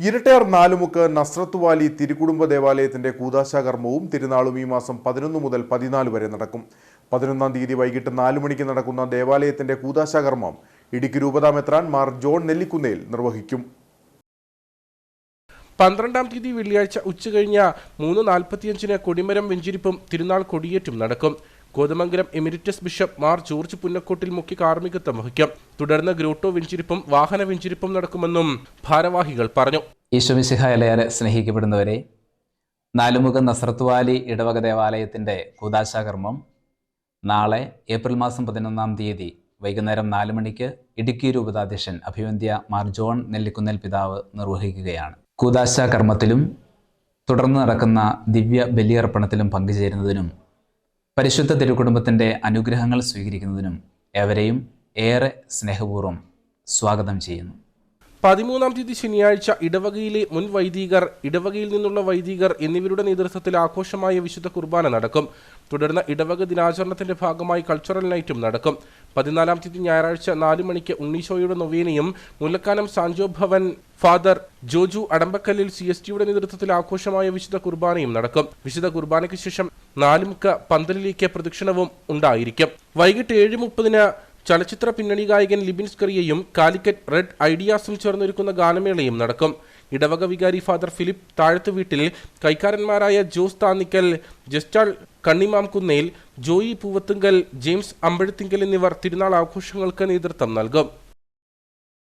Irattayar Nalumukku Nazareth Valley തിരുക്കുടുംബ ദേവാലയത്തിന്റെ കൂതാശാകർമ്മവും തിരുനാളും ഈ മാസം പതിനൊന്ന് മുതൽ പതിനാല് വരെ നടക്കും. പതിനൊന്നാം തീയതി വൈകിട്ട് നാലു മണിക്ക് നടക്കുന്ന ദേവാലയത്തിന്റെ കൂതാശാകർമ്മം ഇടുക്കി രൂപതാമെത്രാൻ മാർ ജോൺ നെല്ലിക്കുന്നേൽ നിർവഹിക്കും. പന്ത്രണ്ടാം തീയതി വെള്ളിയാഴ്ച ഉച്ചകഴിഞ്ഞ മൂന്ന് നാൽപ്പത്തിയഞ്ചിന് കൊടിമരം വെഞ്ചിരിപ്പും തിരുനാൾ കൊടിയേറ്റും നടക്കും. Kothamangalam emeritus bishop Mar George Punnakottil മുഖ്യ കാർമ്മികത്വം വഹിക്കും. തുടർന്ന് ഗ്രൂട്ടോ വെഞ്ചിരിപ്പും വാഹന വെഞ്ചിരിപ്പും നടക്കുമെന്നും ഭാരവാഹികൾ പറഞ്ഞു. ഈശ്വമിശിഹായലേറെ സ്നേഹിക്കപ്പെടുന്നവരെ നാലുമുഖ നസ്രത്വാലി ഇടവക ദേവാലയത്തിന്റെ കൂതാശാകർമ്മം നാളെ ഏപ്രിൽ മാസം പതിനൊന്നാം തീയതി വൈകുന്നേരം നാല് മണിക്ക് ഇടുക്കി രൂപതാധ്യക്ഷൻ അഭിവന്ധ്യ മാർ ജോൺ നെല്ലിക്കുന്നൽ പിതാവ് നിർവഹിക്കുകയാണ്. കൂതാശാകർമ്മത്തിലും തുടർന്ന് നടക്കുന്ന ദിവ്യ ബലിയർപ്പണത്തിലും പങ്കുചേരുന്നതിനും പരിശുദ്ധ തിരുകുടുംബത്തിന്റെ അനുഗ്രഹങ്ങൾ സ്വീകരിക്കുന്നതിനും എവരെയും ഏറെ സ്നേഹപൂർവം സ്വാഗതം ചെയ്യുന്നു. പതിമൂന്നാം തീയതി ശനിയാഴ്ച ഇടവകയിലെ മുൻ വൈദികർ ഇടവകയിൽ നിന്നുള്ള വൈദികർ എന്നിവരുടെ നേതൃത്വത്തിൽ ആഘോഷമായ വിശുദ്ധ കുർബാന നടക്കും. തുടർന്ന് ഇടവക ദിനാചരണത്തിന്റെ ഭാഗമായി കൾച്ചറൽ നൈറ്റും നടക്കും. പതിനാലാം തീയതി ഞായറാഴ്ച നാല് മണിക്ക് ഉണ്ണീശോയുടെ നൊവേനയും Mullakkanam Sancho Bhavan father Joju Adambakallil C S ടിയുടെ നേതൃത്വത്തിൽ ആഘോഷമായ വിശുദ്ധ കുർബാനയും നടക്കും. വിശുദ്ധ കുർബാനയ്ക്ക് ശേഷം നാലുമുക്ക് പന്തലിലേക്ക് പ്രദക്ഷിണവും ഉണ്ടായിരിക്കും. വൈകിട്ട് ഏഴ് മുപ്പതിന് ചലച്ചിത്ര പിന്നണി ഗായകൻ ലിബിൻ സ്കറിയയും കാലിക്കറ്റ് റെഡ് ഐഡിയാസും ചേർന്നൊരുക്കുന്ന ഗാനമേളയും നടക്കും. ഇടവക വികാരി ഫാദർ ഫിലിപ്പ് താഴത്ത് വീട്ടിൽ കൈക്കാരന്മാരായ ജോസ് താന്നിക്കൽ ജസ്റ്റാൾ കണ്ണിമാംകുന്നേൽ ജോയി പൂവത്തുങ്കൽ ജെയിംസ് അമ്പഴത്തിങ്കൽ എന്നിവർ തിരുനാൾ ആഘോഷങ്ങൾക്ക് നേതൃത്വം നൽകും.